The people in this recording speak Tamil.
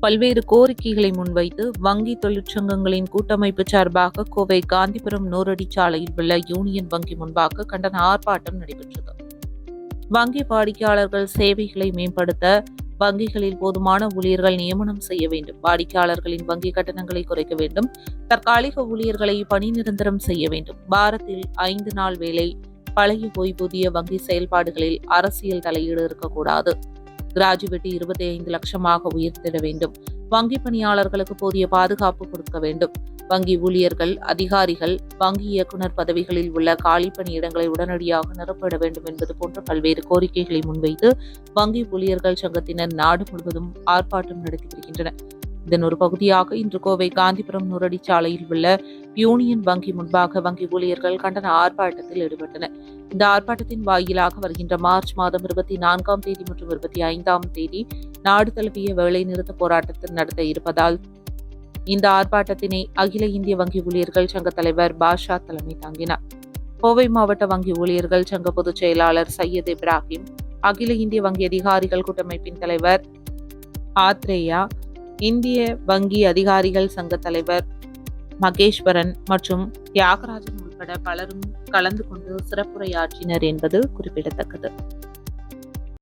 பல்வேறு கோரிக்கைகளை முன்வைத்து வங்கி தொழிற்சங்கங்களின் கூட்டமைப்பு சார்பாக கோவை காந்திபுரம் நூறடி சாலையில் உள்ள யூனியன் வங்கி முன்பாக கண்டன ஆர்ப்பாட்டம் நடைபெற்றது. வங்கி வாடிக்கையாளர்கள் சேவைகளை மேம்படுத்த வங்கிகளில் போதுமான ஊழியர்கள் நியமனம் செய்ய வேண்டும். வாடிக்கையாளர்களின் வங்கி கட்டணங்களை குறைக்க வேண்டும். தற்காலிக ஊழியர்களை பணி நிரந்தரம் செய்ய வேண்டும். வாரத்தில் ஐந்து நாள் வேலை பழைய ஓய்வூதிய வங்கி செயல்பாடுகளில் அரசியல் தலையீடு இருக்கக்கூடாது. கிராஜுவேட்டி இருபத்தி ஐந்து லட்சமாக உயர்த்திட வேண்டும். வங்கி பணியாளர்களுக்கு போதிய பாதுகாப்பு கொடுக்க வேண்டும். வங்கி ஊழியர்கள் அதிகாரிகள் வங்கி இயக்குனர் பதவிகளில் உள்ள காலி பணியிடங்களை உடனடியாக நிரப்பிட வேண்டும் என்பது போன்ற பல்வேறு கோரிக்கைகளை முன்வைத்து வங்கி ஊழியர்கள் சங்கத்தினர் நாடு முழுவதும் ஆர்ப்பாட்டம் நடத்தி வருகின்றனர். இதன் ஒரு பகுதியாக இன்று கோவை காந்திபுரம் நூறடி சாலையில் உள்ள யூனியன் வங்கி முன்பாக வங்கி ஊழியர்கள் கண்டன ஆர்ப்பாட்டத்தில் ஈடுபட்டனர். இந்த ஆர்ப்பாட்டத்தின் வாயிலாக வருகின்ற மார்ச் மாதம் இருபத்தி நான்காம் தேதி மற்றும் இருபத்தி ஐந்தாம் தேதி நாடு தழுவிய வேலைநிறுத்த போராட்டத்தில் நடத்த இருப்பதால் இந்த ஆர்ப்பாட்டத்தினை அகில இந்திய வங்கி ஊழியர்கள் சங்க தலைவர் பாஷா தலைமை தாங்கினார். கோவை மாவட்ட வங்கி ஊழியர்கள் சங்க பொதுச் செயலாளர் சையத் இப்ராஹிம் அகில இந்திய வங்கி அதிகாரிகள் கூட்டமைப்பின் தலைவர் ஆத்ரேயா இந்திய வங்கி அதிகாரிகள் சங்க தலைவர் மகேஸ்வரன் மற்றும் தியாகராஜன் உட்பட பலரும் கலந்து கொண்டு சிறப்புரையாற்றினர் என்பது குறிப்பிடத்தக்கது.